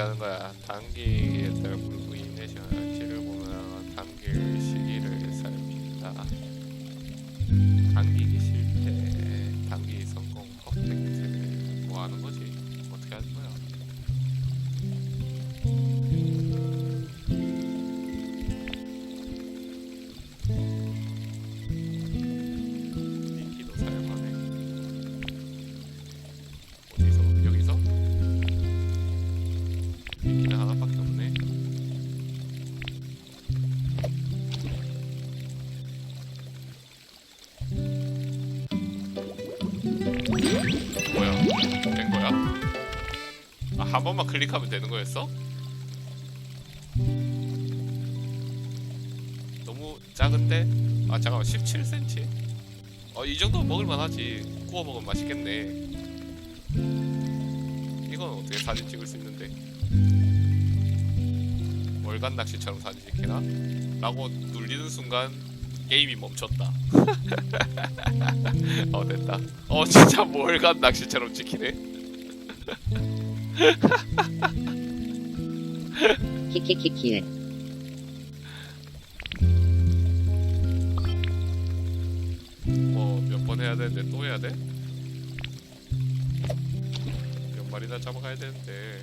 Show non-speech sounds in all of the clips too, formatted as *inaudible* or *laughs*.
어떻게 하는 거야? 단기에 따라 물고 인내시를 보면 단기 시기를 살핀다. 당기기 실패, 단기 성공 퍼펙트. 뭐 하는 거지? 한 번만 클릭하면 되는 거였어? 너무 작은데? 아 잠깐만 17cm? 어 이 정도 먹을만 하지 구워 먹으면 맛있겠네 이건 어떻게 사진 찍을 수 있는데 월간 낚시처럼 사진 찍히나? 라고 눌리는 순간 게임이 멈췄다 *laughs* 어 됐다 어 진짜 월간 낚시처럼 찍히네 *laughs* 키키키키. 뭐 몇 번 해야 되는데 또 해야 돼? 몇 마리나 잡아가야 되는데.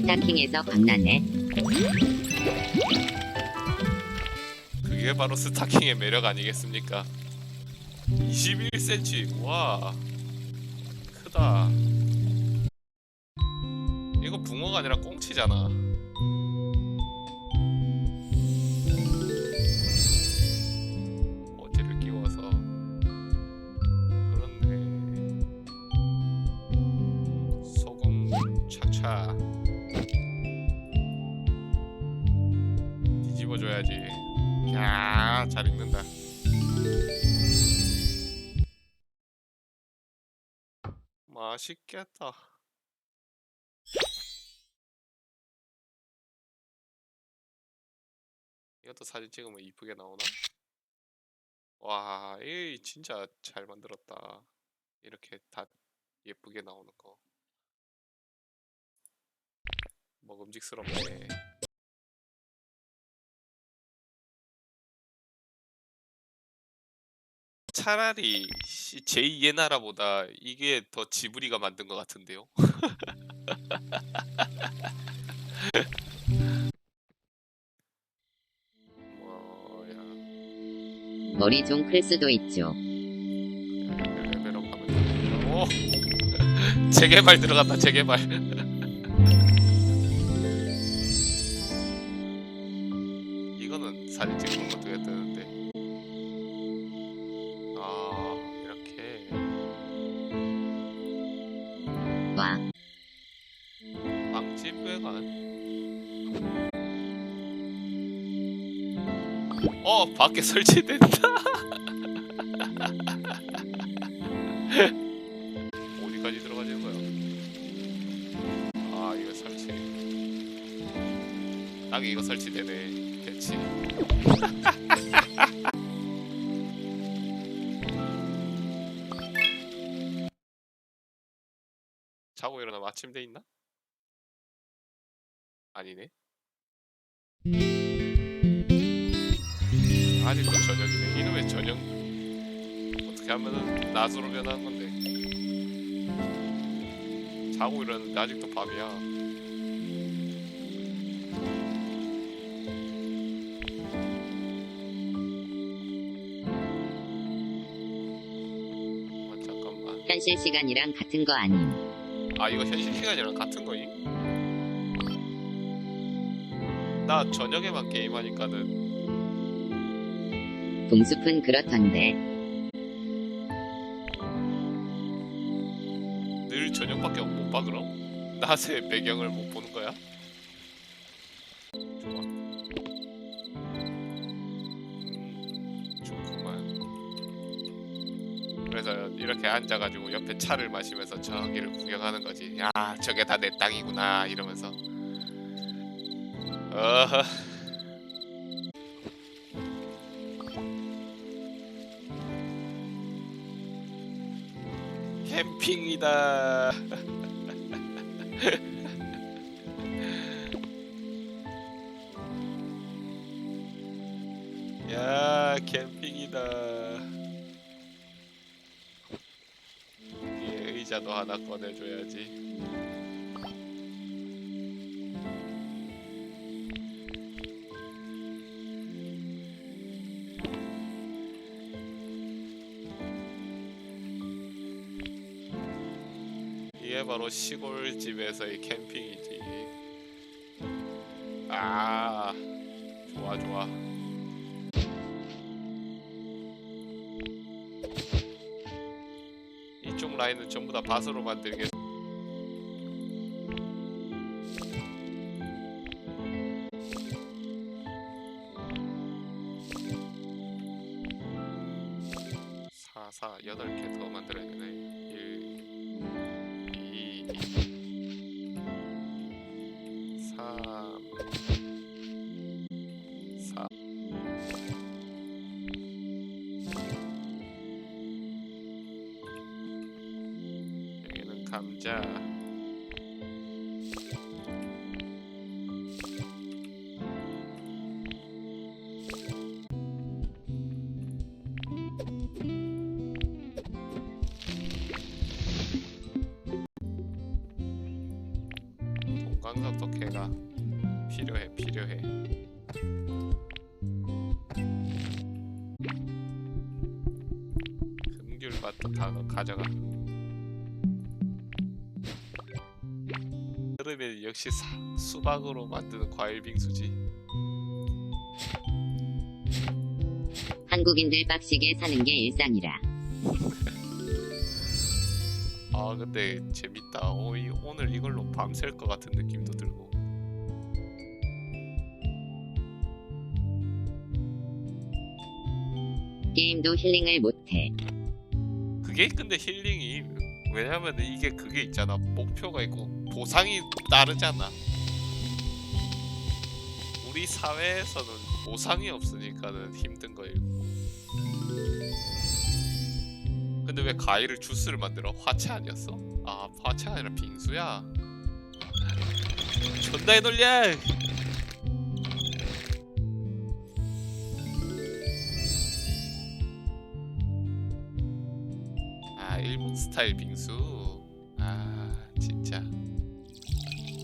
스타킹에서 광나네. 그게 바로 스타킹의 매력 아니겠습니까? 21cm 와 크다. 이거 붕어가 아니라 꽁치잖아. 어지를 끼워서. 그렇네. 소금 차차. 뒤집어줘야지. 야, 잘 읽는다. 맛있겠다. 이것도 사진 찍으면 이쁘게 나오나? 와, 이 진짜 잘 만들었다. 이렇게 다 예쁘게 나오는 거. 먹음직스럽네. 차라리 씨, 제2의 나라보다 이게 더 지브리가 만든 것 같은데요. 뭐야? *laughs* 머리 좀클 수도 있죠 레벨업 하면. 오! 재개발 들어갔다. 재개발. 어 밖에 설치된다. *laughs* 어디까지 들어가는 거야? 아 이거 설치. 딱 이거 설치되네. 됐지. *laughs* 자고 일어나면 아침 돼 있나? 아니네. 아직도 저녁이네. 이놈의 저녁 어떻게 하면은 낮으로 변하는 건데. 자고 일어났는데 아직도 밤이야. 아, 잠깐만. 현실 시간이랑 같은 거 아님 아 이거 현실 시간이랑 같은 거임? 나 저녁에만 게임하니까는 붕숲은 그렇던데 늘 저녁밖에 못 봐 그럼? 낮에 배경을 못 보는 거야? 좋아. 음, 좋구만. 그래서 이렇게 앉아가지고 옆에 차를 마시면서 저기를 구경하는 거지. 야, 저게 다 내 땅이구나 이러면서. 어허. 캠핑이다. *laughs* 야 캠핑이다. 여기에 의자도 하나 꺼내줘야지. 바로 시골집에서의 캠핑이지. 아, 좋아 좋아. 이쪽 라인은 전부 다 밭으로 만들겠. 사사 여덟 개 더 만들어야 되 감자. 동강석도 캐가 필요해 필요해. 다 가져가. 여름에 역시 사, 수박으로 만드는 과일 빙수지. 한국인들 빡시게 사는 게 일상이라. 아 근데 재밌다. 어, 이, 오늘 이걸로 밤샐 것 같은 느낌도 들고. 게임도 힐링을 못해. 그게 근데 힐링이 왜냐면 이게 그게 있잖아. 목표가 있고 보상이 따르잖아. 우리 사회에서는 보상이 없으니까는 힘든 거이고. 근데 왜 과일을 주스를 만들어? 화채 아니었어? 아 화채가 아니라 빙수야. 존나 해놀려. 일본 스타일 빙수. 아 진짜.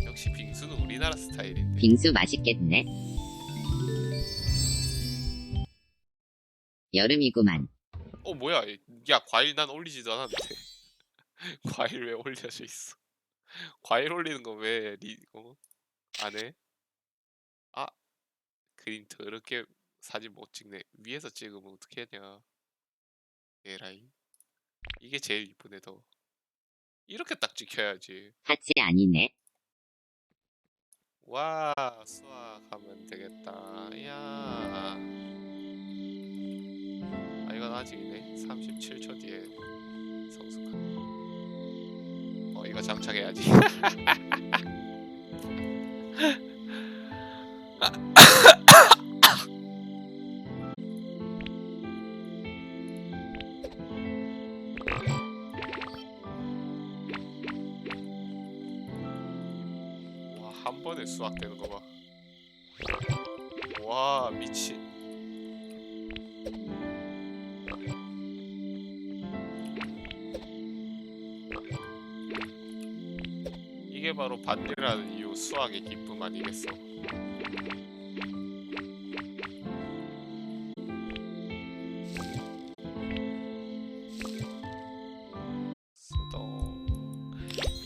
역시 빙수는 우리나라 스타일인데. 빙수 맛있겠네. 여름이구만. 어 뭐야? 야 과일 난 올리지도 않았는데. *laughs* 과일 왜 올려져 있어? 과일 올리는 거 왜 리... 어? 안 해? 아 그림 더럽게 사진 못 찍네. 위에서 찍으면 어떻게 하냐? 에라이. 이게 제일 이쁘네 더. 이렇게 딱 찍혀야지. 하체 아니네. 와 수학하면 되겠다. 이야. 아 이건 아직이네. 37초 뒤에 성숙한. 어 이거 장착해야지. *laughs* 한 번에 수학되는 거 봐. 와 미친. 이게 바로 반대라는 이유 수학의 기쁨 아니겠어?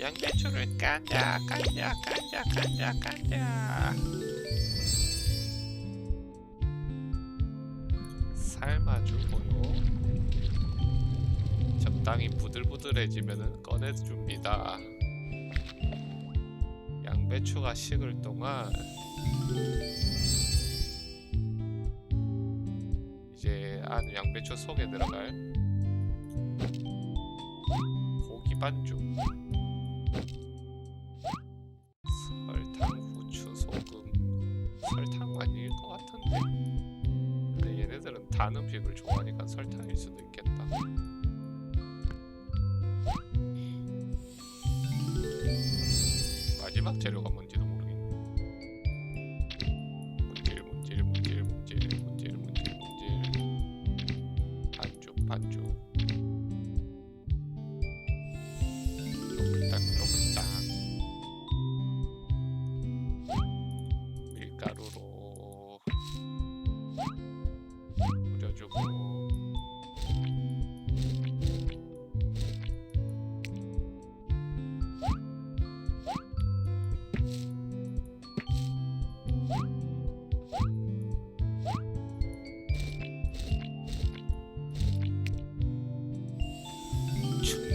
양배추를 깐자 깐자 깐자 깐자 깐자. 삶아주고요. 적당히 부들부들해지면은 꺼내줍니다. 양배추가 식을 동안 이제 안 양배추 속에 들어갈 고기 반죽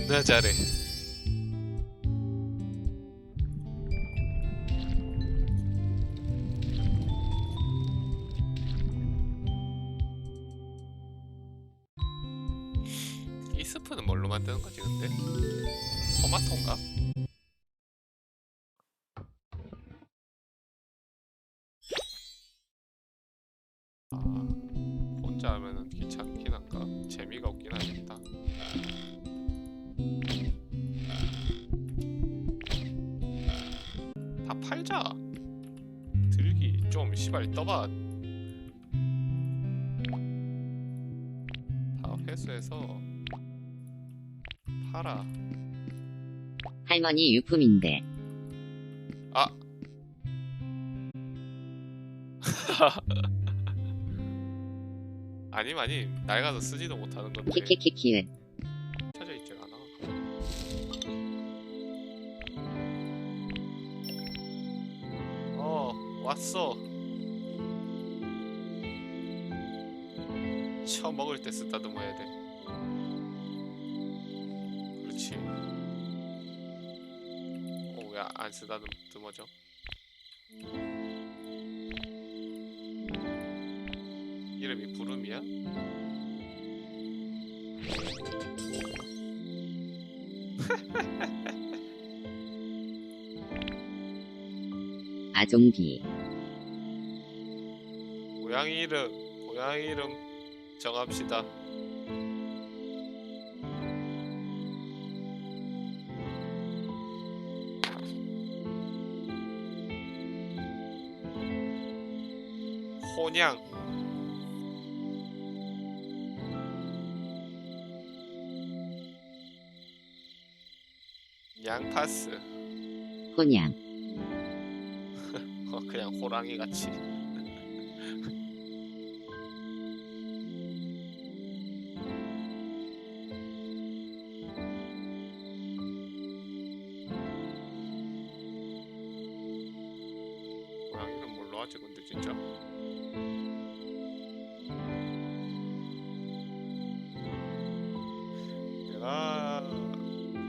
존나 잘해 이 스프는 뭘로 만드는 거지 근데? 토마토인가? 아 혼자 하면은 귀찮긴 한가? 재미가 없긴 하겠다 팔자. 들기 좀 시발 떠봐. 다 회수해서 팔아. 할머니 유품인데. 아. *laughs* 아님 아님. 낡아서 쓰지도 못하는 건데. 키키키키 왔어 처음 먹을 때 쓰다듬어야 돼 그렇지 어왜 안 쓰다듬어져 이름이 부름이야? 아종비. 고양이 이름 고양이 이름 정합시다. 혼양. 양파스. 혼양. *laughs* 어, 그냥 호랑이 같이 근데 진짜 내가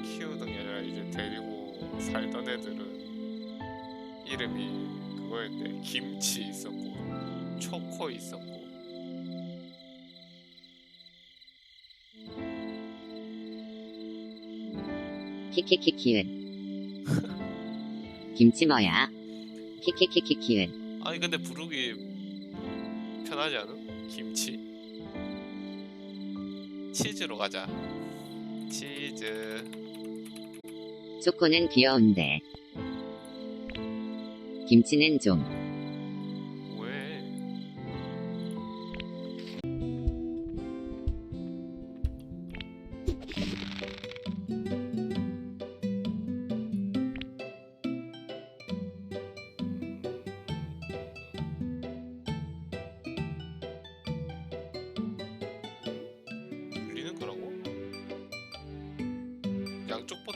키우던 게 아니라 이제 데리고 살던 애들은 이름이 그거였대 김치 있었고 초코 있었고 키키키키은. *laughs* 김치 뭐야? 키키키키키은. 아니 근데 부르기 편하지 않음? 김치 치즈로 가자 치즈 초코는 귀여운데. 김치는 좀.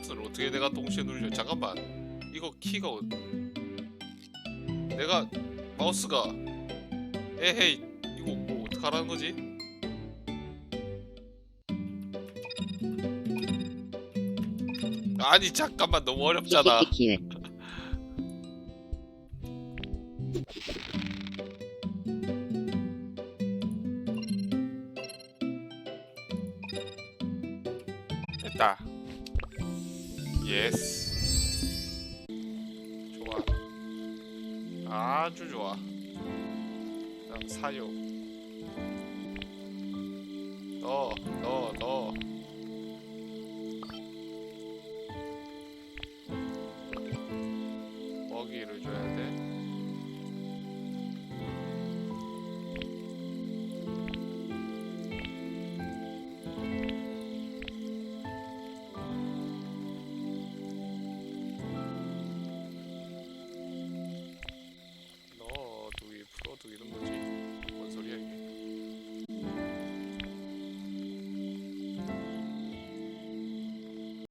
버튼을 어떻게 내가 동시에 누르죠? 잠깐만 이거 키가 어... 내가 마우스가 에헤이 이거 뭐 어떡하라는 거지? 아니 잠깐만 너무 어렵잖아. *laughs* 됐다 예스 좋아. 아주 좋아. 그다음 사육 넣어 넣어 넣어